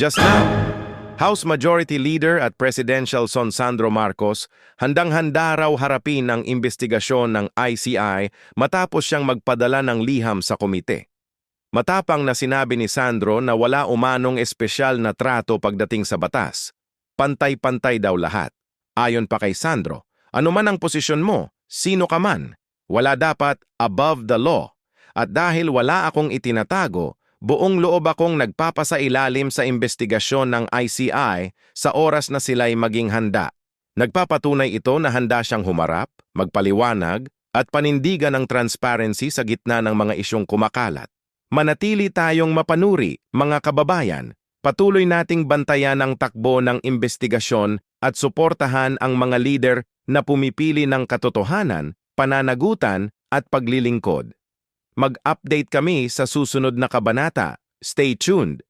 Just now, House Majority Leader at Presidential Son Sandro Marcos handang-handa raw harapin ang investigasyon ng ICI matapos siyang magpadala ng liham sa komite. Matapang na sinabi ni Sandro na wala umanong espesyal na trato pagdating sa batas. Pantay-pantay daw lahat. Ayon pa kay Sandro, ano man ang posisyon mo, sino ka man, wala dapat above the law. At dahil wala akong itinatago, buong loob akong nagpapasailalim sa investigasyon ng ICI sa oras na sila'y maging handa. Nagpapatunay ito na handa siyang humarap, magpaliwanag, at panindigan ng transparency sa gitna ng mga isyong kumakalat. Manatili tayong mapanuri, mga kababayan. Patuloy nating bantayan ang takbo ng investigasyon at suportahan ang mga leader na pumipili ng katotohanan, pananagutan at paglilingkod. Mag-update kami sa susunod na kabanata. Stay tuned!